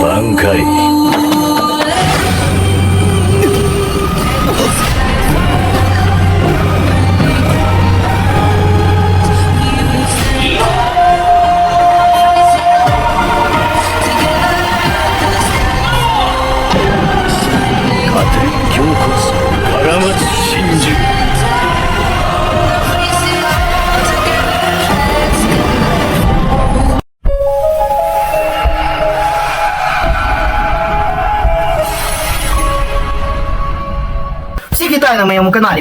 Bankai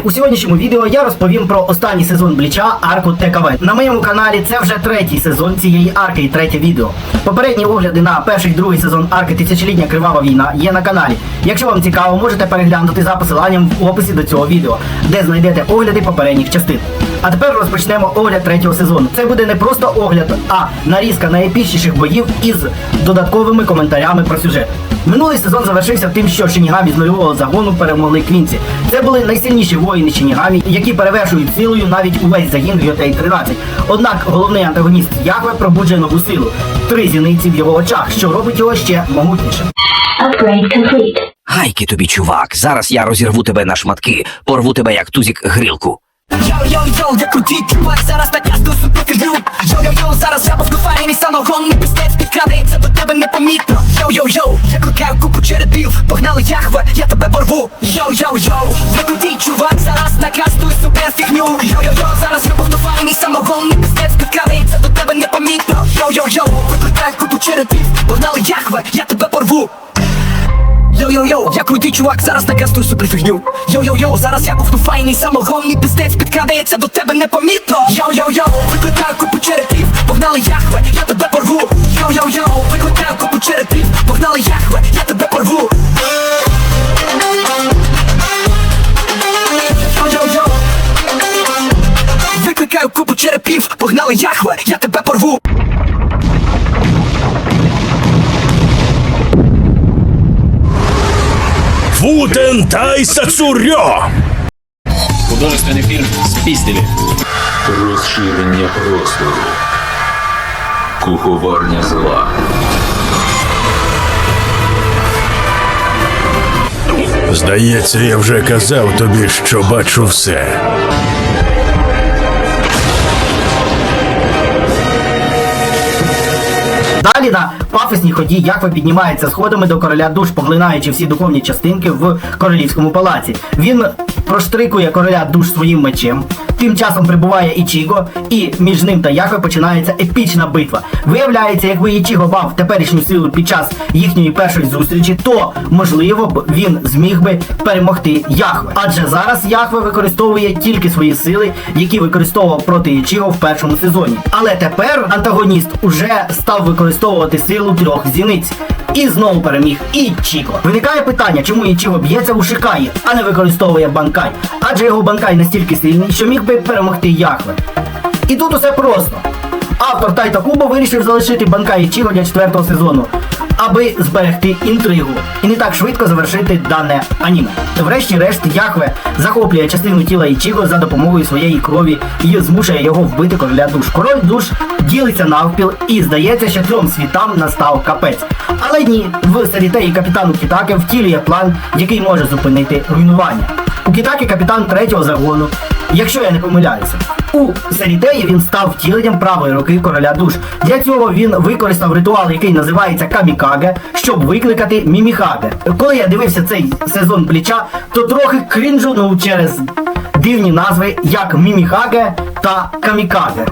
У сьогоднішньому відео я розповім про останній сезон Бліча арку ТКВ. На моєму каналі це вже третій сезон цієї арки і третє відео. Попередні огляди на перший другий сезон арки Тисячолітня Кривава війна є на каналі. Якщо вам цікаво, можете переглянути за посиланням в описі до цього відео, де знайдете огляди попередніх частин. А тепер розпочнемо огляд третього сезону. Це буде не просто огляд, а нарізка найепічніших боїв із додатковими коментарями про сюжет. Минулий сезон завершився тим, що Шинігамі з нульового загону перемогли Квінці. Це були найсильніші воїни Шинігамі, які перевершують силою навіть увесь загін Гьотей 13. Однак головний антагоніст Яхве пробуджує нову силу. Три зіниці в його очах, що робить його ще могутнішим. Upgrade complete. Гайки тобі, чувак. Зараз я розірву тебе на шматки, порву тебе як тузік грилку. Йо-йо-йо, я крутий чувак, зараз на касту супер люк Йо-йо-йо, зараз я поскуфарі мій самогонний пістець підкрадається до тебе непомітно Йо-йо-йо, я кликаю купу черепів Погнали яхве, я тебе порву. Йо-йо-йо, я крутий чувак, зараз на касту супер фігню. Йо-йо-йо, зараз я поскуфарі мій самогонний пістець підкрадається до тебе непомітно Йо-йо-йо, викликаю купу черепів Погнали яхве, я тебе порву Йо-йо-йо, я крутий чувак, зараз накастую суперфігню Йо-йо-йо, зараз я бухну файний самогонний пиздець підкрадається до тебе непомітно. Йо-йо-йо, викликаю купу черепів, погнали яхве, я тебе порву. Йо-йо-йо, викликаю купу черепів, погнали яхве, я тебе порву. Викликаю купу черепів, погнали яхве, я тебе порву Футен Тайса Цурьо! Художественный фильм «Спиздили». Розширення простору. Куховарня зла. Здається, я вже казав тобі, що бачу все. Далі на пафосній ході як ви піднімається сходами до короля душ, поглинаючи всі духовні частинки в королівському палаці. Він проштрикує короля душ своїм мечем. Тим часом прибуває Ічіго, і між ним та Яхве починається епічна битва. Виявляється, якби Ічіго мав теперішню силу під час їхньої першої зустрічі, то можливо б він зміг би перемогти Яхве. Адже зараз Яхве використовує тільки свої сили, які використовував проти Ічіго в першому сезоні. Але тепер антагоніст уже став використовувати силу трьох зіниць. І знову переміг Ічіго. Виникає питання, чому Ічіго б'ється у Шикаї, а не використовує банкай. Адже його банкай настільки сильний, що міг би перемогти Яхве. І тут усе просто. Автор Тайта Кубо вирішив залишити банкай Ічіго для четвертого сезону, аби зберегти інтригу і не так швидко завершити дане аніме. Врешті-решт Яхве захоплює частину тіла Ічіго за допомогою своєї крові і змушує його вбити короля душ. Король душ ділиться навпіл і здається, що трьом світам настав капець. Але ні, в Сарітеї капітану Кітаке втілює план, який може зупинити руйнування. У Кітакі капітан третього загону, якщо я не помиляюся. У Сарітеї він став втіленням правої руки короля душ. Для цього він використав ритуал, який називається Камікаге, щоб викликати Міміхаге. Коли я дивився цей сезон пліча, то трохи крінжунув через дивні назви як Міміхаге та Камікаге.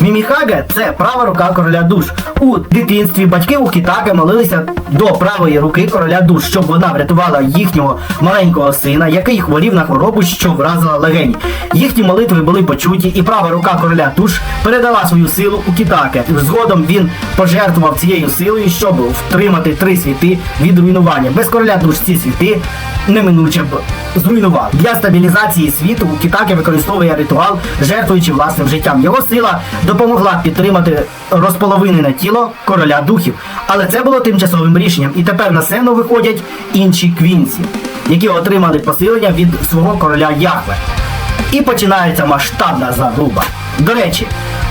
Міміхаге це права рука короля душ. У дитинстві батьки у Кітаке молилися до правої руки короля душ, щоб вона врятувала їхнього маленького сина, який хворів на хворобу, що вразила легені. Їхні молитви були почуті, і права рука короля душ передала свою силу у Кітаке. Згодом він пожертвував цією силою, щоб втримати три світи від руйнування. Без короля душ ці світи неминуче б зруйнував. Для стабілізації світу Кітаке використовує ритуал, жертвуючи власним життям. Його сила допомогла підтримати розполовинене тіло короля духів. Але це було тимчасовим рішенням. І тепер на сцену виходять інші квінці, які отримали посилення від свого короля Яхве. І починається масштабна заруба. До речі,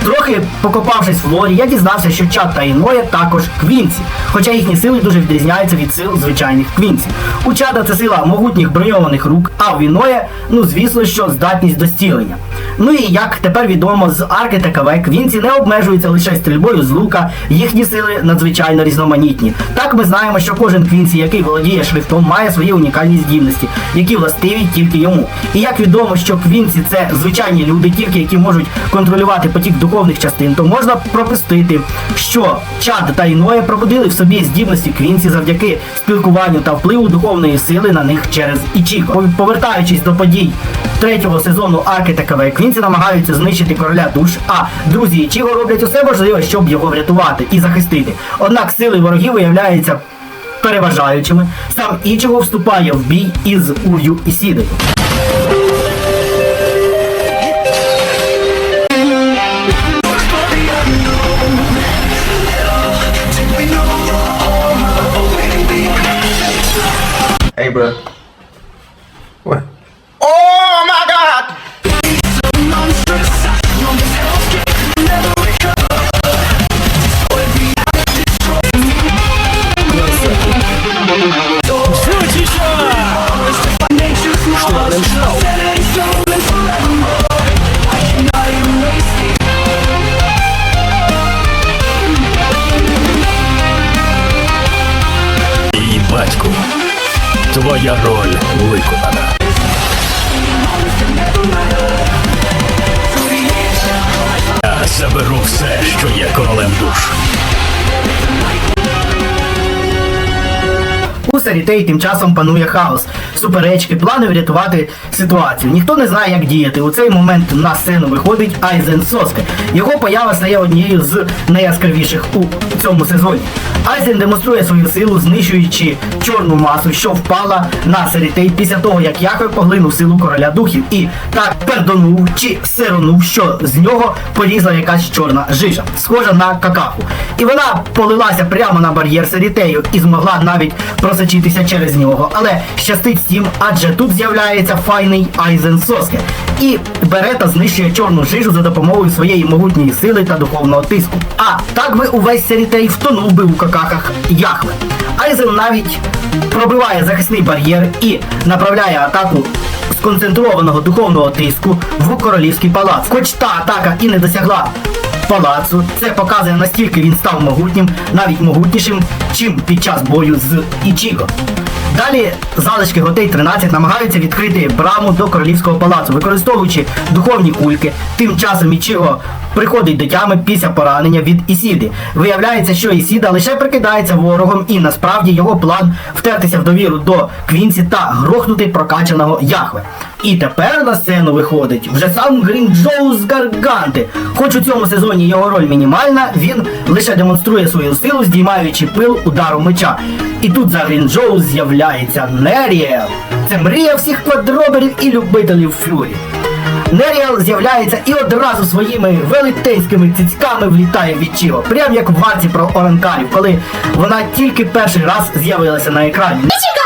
Трохи покопавшись в лорі, я дізнався, що Чад та Іноя також квінці, хоча їхні сили дуже відрізняються від сил звичайних квінців. У Чада це сила могутніх броньованих рук, а в Іноя, ну звісно, що здатність до зцілення. Ну і як тепер відомо з арки ТКВ, квінці не обмежуються лише стрільбою з лука, їхні сили надзвичайно різноманітні. Так ми знаємо, що кожен квінці, який володіє шрифтом, має свої унікальні здібності, які властиві тільки йому. І як відомо, що квінці це звичайні люди, тільки які можуть контролювати потік духовних частин, то можна пропустити, що Чад та Іноя пробудили в собі здібності квінці завдяки спілкуванню та впливу духовної сили на них через Ічіко. Повертаючись до подій третього сезону арки ТКВ, квінці намагаються знищити короля душ, а друзі Ічіго роблять усе можливе, щоб його врятувати і захистити. Однак сили ворогів виявляються переважаючими. Сам Ічіго вступає в бій із Ур'ю і Сідою. Hey, bro. Батьку, твоя роль виконана. Я заберу все, що є королем душ. У Сарітей тим часом панує хаос, суперечки, плани врятувати ситуацію. Ніхто не знає, як діяти. У цей момент на сцену виходить Айзен Соске. Його поява стає однією з найяскравіших у цьому сезоні. Айзен демонструє свою силу, знищуючи чорну масу, що впала на Сарітей після того, як Яхве поглинув силу короля духів і так пердонув чи сиронув, що з нього порізла якась чорна жижа, схожа на какаху. І вона полилася прямо на бар'єр Сарітею і змогла навіть просочитися через нього. Але щастить всім, адже тут з'являється файний Айзен Соске. І бере та знищує чорну жижу за допомогою своєї могутньої сили та духовного тиску. А так би увесь Сарітей втонув би у какахах Яхве. Айзен навіть пробиває захисний бар'єр і направляє атаку сконцентрованого духовного тиску в королівський палац. Хоч та атака і не досягла палацу, це показує настільки він став могутнім, навіть могутнішим, чим під час бою з Ічіго. Далі залишки Готей 13 намагаються відкрити браму до королівського палацу, використовуючи духовні кульки. Тим часом Ічіго приходить до тями після поранення від Ісіди. Виявляється, що Ісіда лише прикидається ворогом, і насправді його план втертися в довіру до Квінсі та грохнути прокачаного Яхве. І тепер на сцену виходить вже сам Грін Джоу з Гарганти. Хоч у цьому сезоні його роль мінімальна, він лише демонструє свою силу, здіймаючи пил удару меча. І тут за Грін Джоу з'являється Неріел. Це мрія всіх квадроберів і любителів флюрі. Неріал з'являється і одразу своїми велетенськими цицьками влітає в Ічіго, прям як в варці про оранкарів, коли вона тільки перший раз з'явилася на екрані. Яке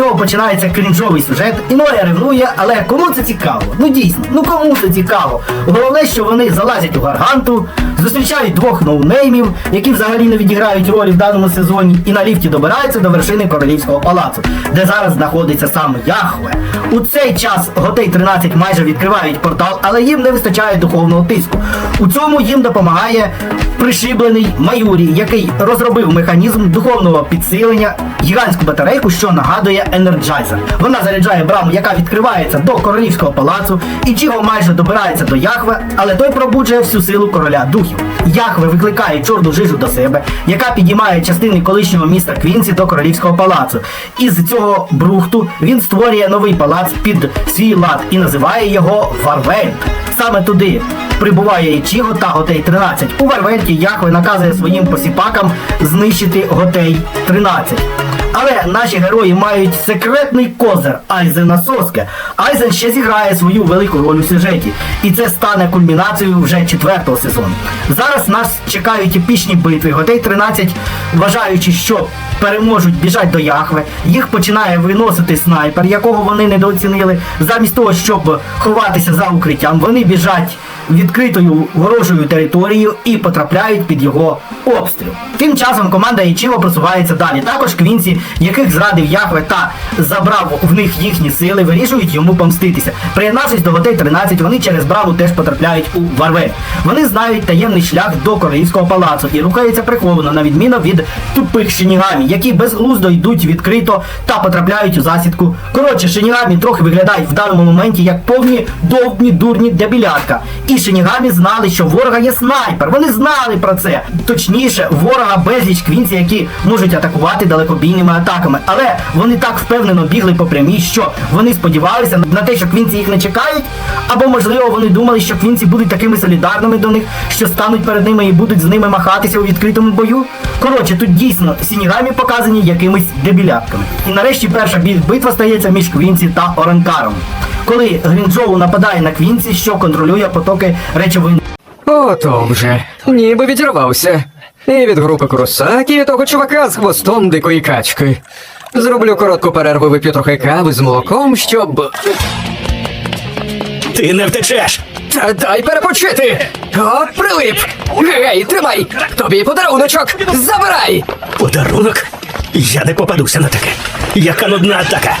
цього починається крінжовий сюжет, і Ноя ревнує, але кому це цікаво? Ну дійсно, ну кому це цікаво? Головне, що вони залазять у гарганту, зустрічають двох ноунеймів, які взагалі не відіграють ролі в даному сезоні, і на ліфті добираються до вершини королівського палацу, де зараз знаходиться сам Яхве. У цей час Готей 13 майже відкривають портал, але їм не вистачає духовного тиску. У цьому їм допомагає пришиблений Маюрі, який розробив механізм духовного підсилення, гігантську батарейку, що нагадує Енерджайзер. Вона заряджає браму, яка відкривається до королівського палацу, і Чіго майже добирається до Яхве, але той пробуджує всю силу короля духів. Яхве викликає чорну жижу до себе, яка підіймає частини колишнього міста Квінсі до королівського палацу. Із цього брухту він створює новий палац під свій лад і називає його Варвельт. Саме туди прибуває Ічіго та Готей 13. У Варвельті Яхве наказує своїм посіпакам знищити Готей 13. Але наші герої мають секретний козир Айзена Соске. Айзен ще зіграє свою велику роль у сюжеті, і це стане кульмінацією вже четвертого сезону. Зараз нас чекають епічні битви. Готей 13, вважаючи, що переможуть біжать до Яхве. Їх починає виносити снайпер, якого вони недооцінили. Замість того, щоб ховатися за укриттям, вони біжать відкритою ворожою територією і потрапляють під його обстріл. Тим часом команда Ічіво просувається далі. Також Квінсі, яких зрадив Яхве та забрав в них їхні сили, вирішують йому помститися. Приєднавшись до Готей 13, вони через браву теж потрапляють у Варвель. Вони знають таємний шлях до королівського палацу і рухаються приховано, на відміну від тупих шинігамі, які безглуздо йдуть відкрито та потрапляють у засідку. Коротше, шинігамі трохи виглядають в даному моменті як повні довбні дурні дебілятка. І шинігамі знали, що ворога є снайпер. Вони знали про це. Точніше, в ворога безліч квінці, які можуть атакувати далекобійними атаками. Але вони так впевнено бігли по прямій, що вони сподівалися на те, що квінці їх не чекають. Або можливо вони думали, що квінці будуть такими солідарними до них, що стануть перед ними і будуть з ними махатися у відкритому бою. Коротше, тут дійсно сінігамі показані якимись дебілятками. І нарешті перша битва стається між Квінці та Оранкаром. Коли Грінджоу нападає на Квінці, що контролює потоки речовин Ото вже. Ніби відірвався. І від групи Куросакі, і від того чувака з хвостом дикої качки. Зроблю коротку перерву, вип'ю трохи кави з молоком, щоб. Ти не втечеш! Та дай перепочити! От прилип! Гей, тримай! Тобі подаруночок! Забирай! Подарунок? Я не попадуся на таке. Яка нудна атака.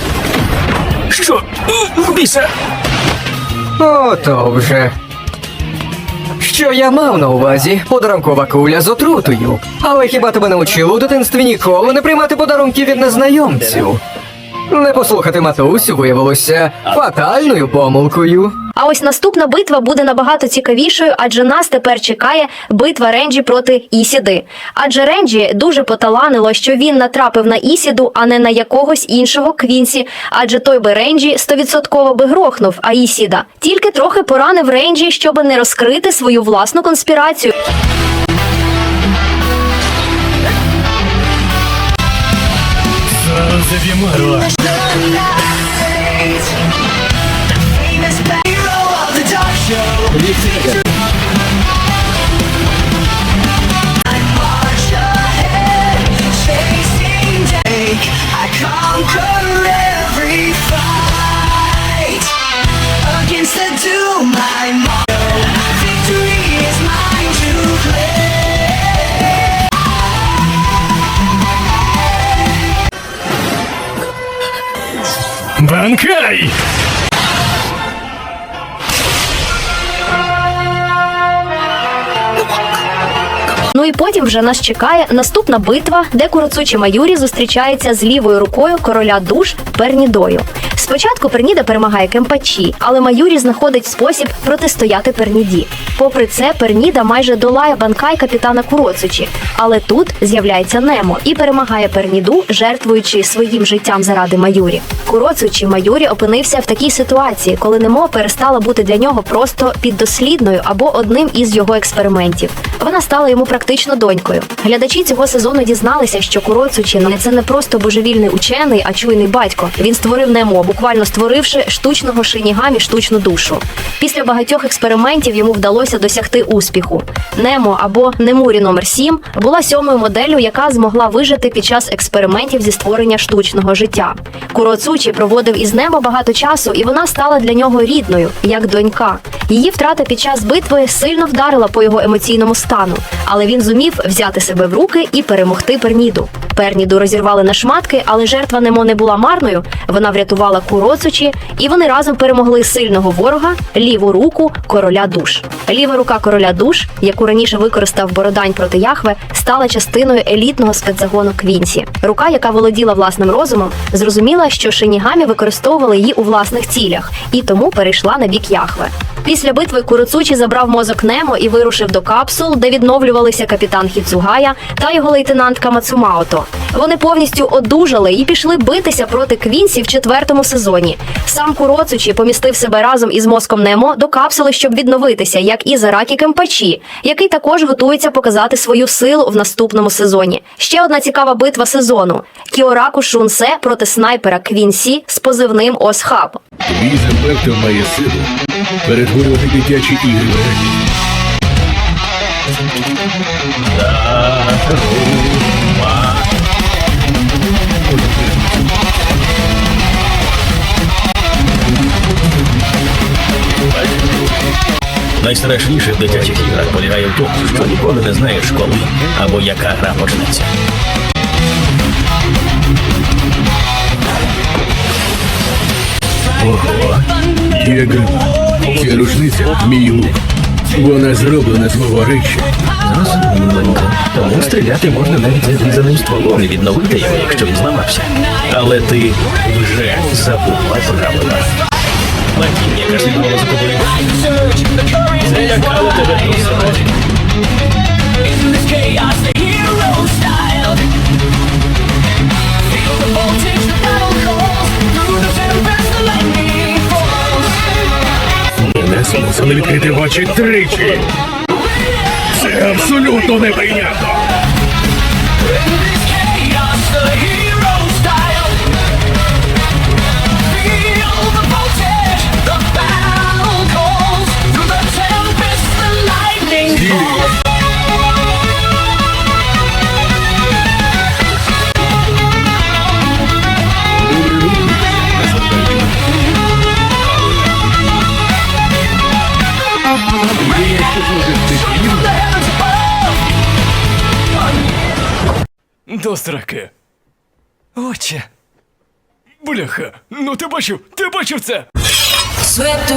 Що? Біса? Ото вже. Що я мав на увазі? Подарункова куля з отрутою. Але хіба тебе навчили у дитинстві ніколи не приймати подарунки від незнайомців? Не послухати матусю виявилося фатальною помилкою. А ось наступна битва буде набагато цікавішою, адже нас тепер чекає битва Ренджі проти Ісіди. Адже Ренджі дуже поталанило, що він натрапив на Ісіду, а не на якогось іншого Квінсі. Адже той би Ренджі стовідсотково би грохнув, а Ісіда тільки трохи поранив Ренджі, щоб не розкрити свою власну конспірацію. Against і потім вже нас чекає наступна битва, де Куроцучі Маюрі зустрічається з лівою рукою короля душ Пернідою. Спочатку Перніда перемагає Кемпачі, але Маюрі знаходить спосіб протистояти Перніді. Попри це, Перніда майже долає банкай капітана Куроцучі, але тут з'являється Немо і перемагає Перніду, жертвуючи своїм життям заради Маюрі. Куроцучі Маюрі опинився в такій ситуації, коли Немо перестала бути для нього просто піддослідною або одним із його експериментів. Вона стала йому практично донькою. Глядачі цього сезону дізналися, що Куроцучі це не просто божевільний учений, а чуйний батько. Він створив Немо, буквально створивши штучного шинігамі штучну душу. Після багатьох експериментів йому вдалося досягти успіху. Немо або Немурі номер 7 була сьомою моделлю, яка змогла вижити під час експериментів зі створення штучного життя. Куроцучі проводив із Немо багато часу, і вона стала для нього рідною, як донька. Її втрата під час битви сильно вдарила по його емоційному стану, але він зумів взяти себе в руки і перемогти Перніду. Перніду розірвали на шматки, але жертва Немо не була марною. Вона врятувала Куроцучі, і вони разом перемогли сильного ворога ліву руку короля душ. Ліва рука короля душ, яку раніше використав Бородань проти Яхве, стала частиною елітного спецзагону Квінсі. Рука, яка володіла власним розумом, зрозуміла, що шинігамі використовували її у власних цілях, і тому перейшла на бік Яхве. Після битви Куроцучі забрав мозок Немо і вирушив до капсул, де відновлювалися капітан Хіцугая та його лейтенантка Мацумаото. Вони повністю одужали і пішли битися проти Квінсі в четвертому сезоні. Сам Куроцучі помістив себе разом із мозком Немо до капсули, щоб відновитися, як і Заракі Кемпачі, який також готується показати свою силу в наступному сезоні. Ще одна цікава битва сезону: Кіораку Шунсе проти снайпера Квінсі з позивним Осхаб. Твій інспектор має силу перетворювати дитячі ігри Найстрашніше в дитячих іграх полягає в тому, що ніколи не знаєш, коли або яка гра почнеться. Ого, є грима. Ця рушниця мій лук. Вона зроблена з мого речі. Розумненько. Тому стріляти можна навіть з відрізаним стволом і відновити його, якщо він зламався. Але ти вже забула правила. Платіння, яка слідувала за тобою. Це яка у тебе falls. Мене відкрити очі тричі. Це абсолютно неприйнятно. До сраки. Отче. Бляха, ну ти бачив, ти бачив це? Swept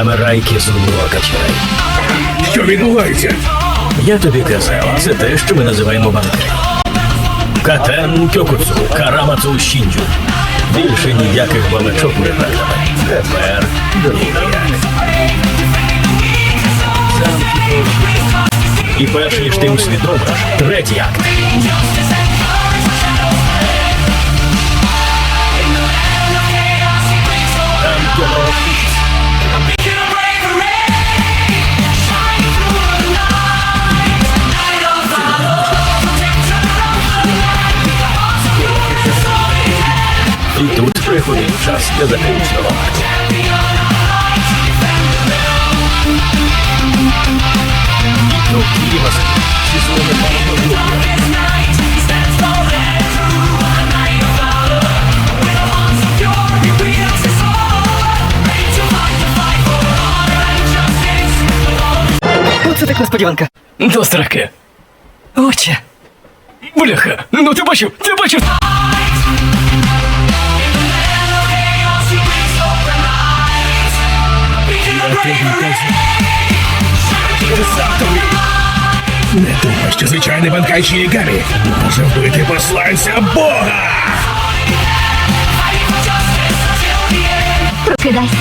Тамарайки зумного качай. Що відбувається? Я тобі казав, це те, що ми називаємо банкри. Катен Кьокуцу, Карамацу Шінджу. Більше ніяких балачок не гратиме. Тепер другий. І перш ніж ти усвідомиш, третій акт. Там приходить час для заключного акту. Ну, Києва, сезони мало Оце так несподіванка. До сраки. Отче. Бляха, ну ти бачив, ти бачив. Не думай, що звичайний банкай Шінігамі може вбити посланця Бога! Прокидайся.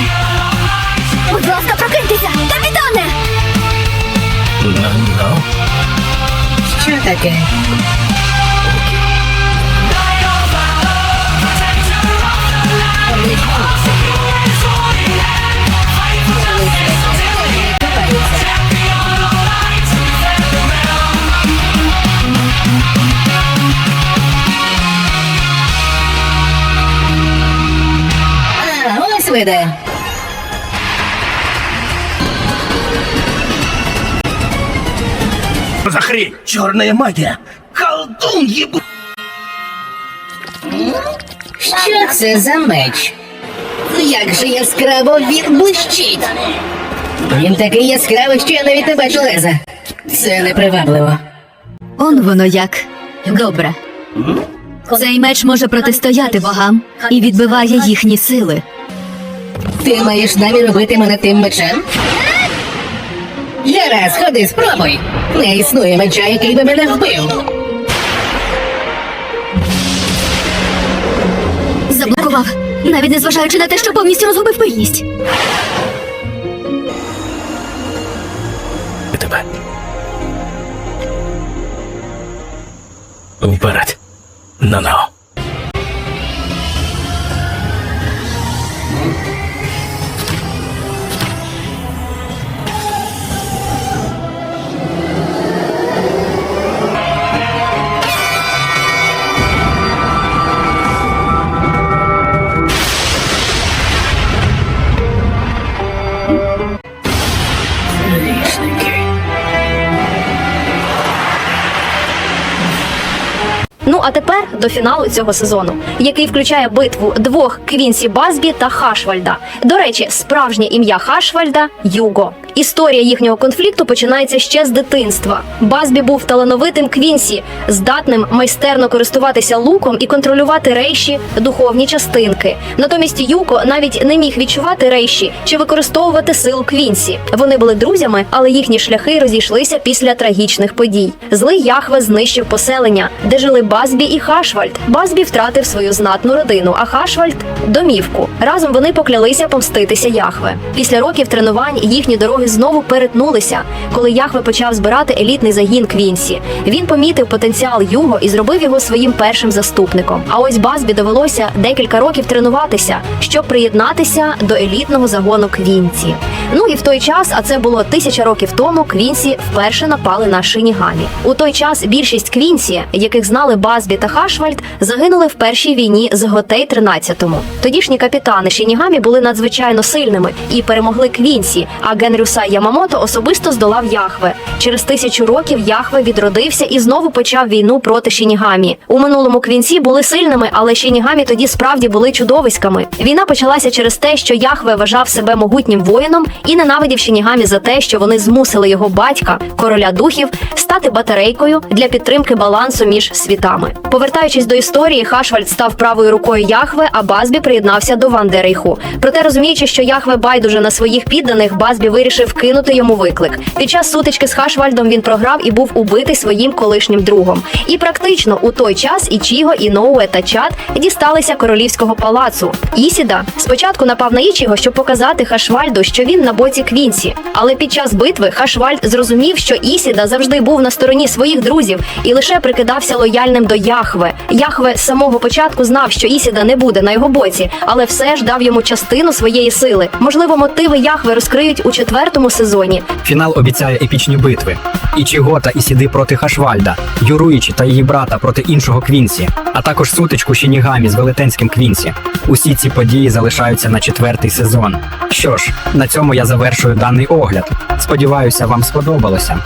Будь ласка, прокиньтеся! Капітане! Що таке? Ось. За хрень! Чорна магія! Колдун єбу! Що це за меч? Як же яскраво він блищить. Він такий яскравий, що я навіть не бачу леза. Це непривабливо. Он воно як. Добре. Цей меч може протистояти богам і відбиває їхні сили. Ти маєш намір робити мене тим мечем? Гаразд, ходи, спробуй. Не існує меча, який би мене вбив. Заблокував, навіть не зважаючи на те, що повністю розгубив пильність. тебе. Вперед. На-на. До фіналу цього сезону, який включає битву двох Квінсі Базбі та Хашвальда. До речі, справжнє ім'я Хашвальда Юго. Історія їхнього конфлікту починається ще з дитинства. Базбі був талановитим Квінсі, здатним майстерно користуватися луком і контролювати рейші духовні частинки. Натомість Юко навіть не міг відчувати рейші чи використовувати силу Квінсі. Вони були друзями, але їхні шляхи розійшлися після трагічних подій. Злий Яхве знищив поселення, де жили Базбі і Хашвальд. Базбі втратив свою знатну родину, а Хашвальд домівку. Разом вони поклялися помститися Яхве. Після років тренувань їхні дороги знову перетнулися, коли Яхве почав збирати елітний загін Квінсі. Він помітив потенціал Юго і зробив його своїм першим заступником. А ось Базбі довелося декілька років тренуватися, щоб приєднатися до елітного загону Квінсі. Ну і в той час, а це було тисяча років тому, Квінсі вперше напали на Шинігамі. У той час більшість Квінсі, яких знали Базбі та Хашвальд, загинули в першій війні з Готей 13-му. Тодішні капітани Шинігамі були надзвичайно сильними і перемогли Квінсі. А Генрюса Ямамото особисто здолав Яхве. Через тисячу років Яхве відродився і знову почав війну проти Шинігамі. У минулому Квінсі були сильними, але Шинігамі тоді справді були чудовиськами. Війна почалася через те, що Яхве вважав себе могутнім воїном і ненавидів Шинігамі за те, що вони змусили його батька, короля духів, стати батарейкою для підтримки балансу між світами. Повертаючись до історії, Хашвальд став правою рукою Яхве, а Базбі приєднався до Вандерейху. Проте розуміючи, що Яхве байдуже на своїх підданих, Базбі вирішив кинути йому виклик. Під час сутички з Хашвальдом він програв і був убитий своїм колишнім другом. І практично у той час Ічіго, Іноуе та Чад дісталися королівського палацу. Ісіда спочатку напав на Ічіго, щоб показати Хашвальду, що він на боці Квінсі. Але під час битви Хашвальд зрозумів, що Ісіда завжди був на стороні своїх друзів і лише прикидався лояльним до Яхве. Яхве з самого початку знав, що Ісіда не буде на його боці, але все ж дав йому частину своєї сили. Можливо, мотиви Яхве розкриють у четвертому сезоні. Фінал обіцяє епічні битви. Ічігота і сіди проти Хашвальда, Юруїчі та її брата проти іншого Квінсі, а також сутичку Шінігамі з велетенським Квінсі. Усі ці події залишаються на четвертий сезон. Що ж, на цьому я завершую даний огляд. Сподіваюся, вам сподобалося.